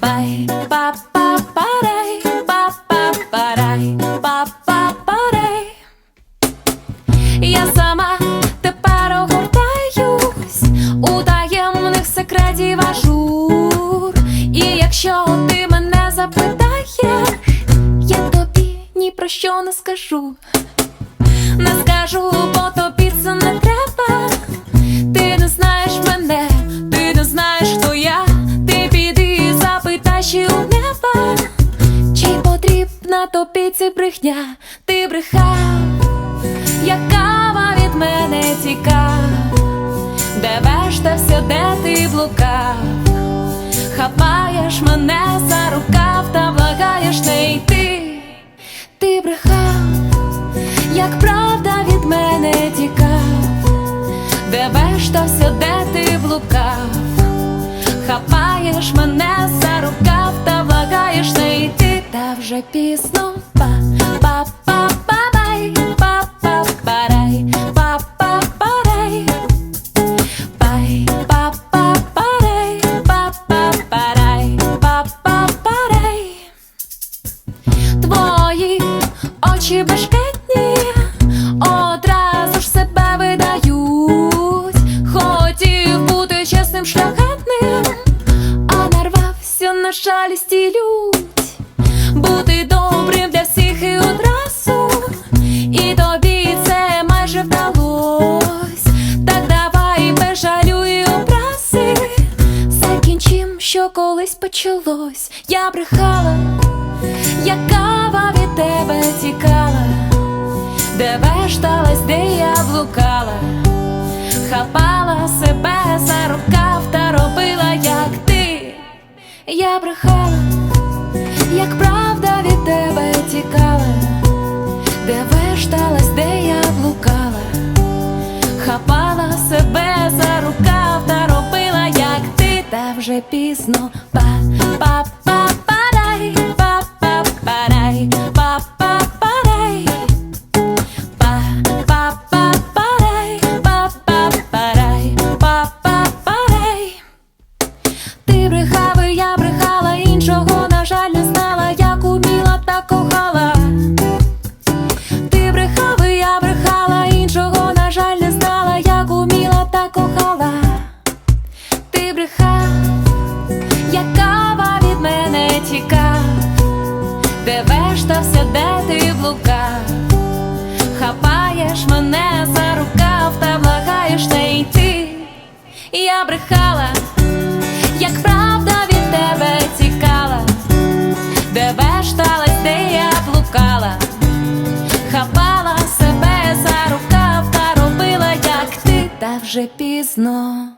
Пай, па, парай, па, парай, па, парай. Я сама тепер у таємних секретів ажур. І якщо ти мене запитаєш, я тобі ні про що не скажу. Не скажу, бо тобі це не треба. Тобі брехня? Ти брехав, як кава від мене тікав, де вештався, де ти блукав, хапаєш мене за рукав та благаєш не йти. Ти брехав, як правда від мене тікав, де вештався, де ти блукав, хапаєш мене за рукав та благаєш не йти, вже пізно. Па па па па бай па па парай па па парай пай па па парай па па парай па па парай Твої очі бешкетні одразу ж себе видають. Хотів бути чесним шляхетним, а нарвався на жалість і почалось. Я брехала кава від тебе тікала, де вешталась, де я блукала, хапала себе за рукав та робила, як ти, я брехала, як правда від тебе тікала, де вешталась, де я блукала, хапала себе за рукав та робила, як ти, та вже пізно па вештався, де ти блукав, хапаєш мене за рукав та благаєш не йти. Я брехала, як правда від тебе тікала, де вешталась, де я блукала, хапала себе за рукав та робила, як ти, та вже пізно.